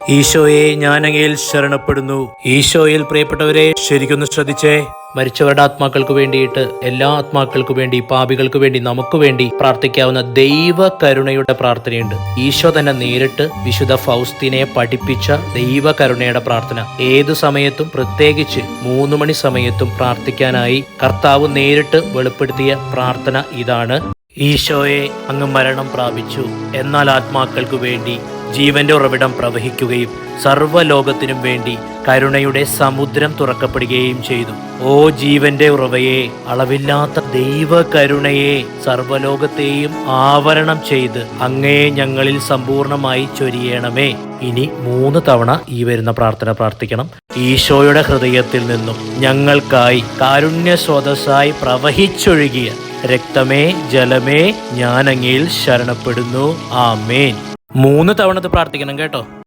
ഈശോയെ ഞാനങ്ങയിൽ ശരണപ്പെടുന്നു. ഈശോയിൽ പ്രിയപ്പെട്ടവരെ ശരിക്കൊന്ന് ശ്രദ്ധിച്ചേ. മരിച്ചവരുടെ ആത്മാക്കൾക്ക് വേണ്ടിയിട്ട് എല്ലാ ആത്മാക്കൾക്ക് വേണ്ടി പാപികൾക്ക് വേണ്ടി നമുക്ക് വേണ്ടി പ്രാർത്ഥിക്കാവുന്ന ദൈവ കരുണയുടെ പ്രാർത്ഥനയുണ്ട്. ഈശോ തന്നെ നേരിട്ട് വിശുദ്ധ ഫൗസ്തിനെ പഠിപ്പിച്ച ദൈവ കരുണയുടെ പ്രാർത്ഥന. ഏതു സമയത്തും പ്രത്യേകിച്ച് മൂന്ന് മണി സമയത്തും പ്രാർത്ഥിക്കാനായി കർത്താവ് നേരിട്ട് വെളിപ്പെടുത്തിയ പ്രാർത്ഥന ഇതാണ്. ഈശോയെ അങ്ങ് മരണം പ്രാപിച്ചു. എന്നാൽ ആത്മാക്കൾക്കു വേണ്ടി ജീവന്റെ ഉറവിടം പ്രവഹിക്കുകയും സർവലോകത്തിനും വേണ്ടി കരുണയുടെ സമുദ്രം തുറക്കപ്പെടുകയും ചെയ്തു. ഓ ജീവന്റെ ഉറവയെ അളവില്ലാത്ത ദൈവ കരുണയെ സർവലോകത്തെയും ആവരണം ചെയ്ത് അങ്ങയെ ഞങ്ങളിൽ സമ്പൂർണമായി ചൊരിയണമേ. ഇനി മൂന്ന് തവണ ഈ വരുന്ന പ്രാർത്ഥന പ്രാർത്ഥിക്കണം. ഈശോയുടെ ഹൃദയത്തിൽ നിന്നും ഞങ്ങൾക്കായി കാരുണ്യ സ്രോതസ്സായി പ്രവഹിച്ചൊഴുകിയ രക്തമേ ജലമേ ഞാൻ അങ്ങയിൽ ശരണപ്പെടുന്നു. ആമേൻ. മൂന്ന് തവണ ഇത് പ്രാർത്ഥിക്കണം കേട്ടോ.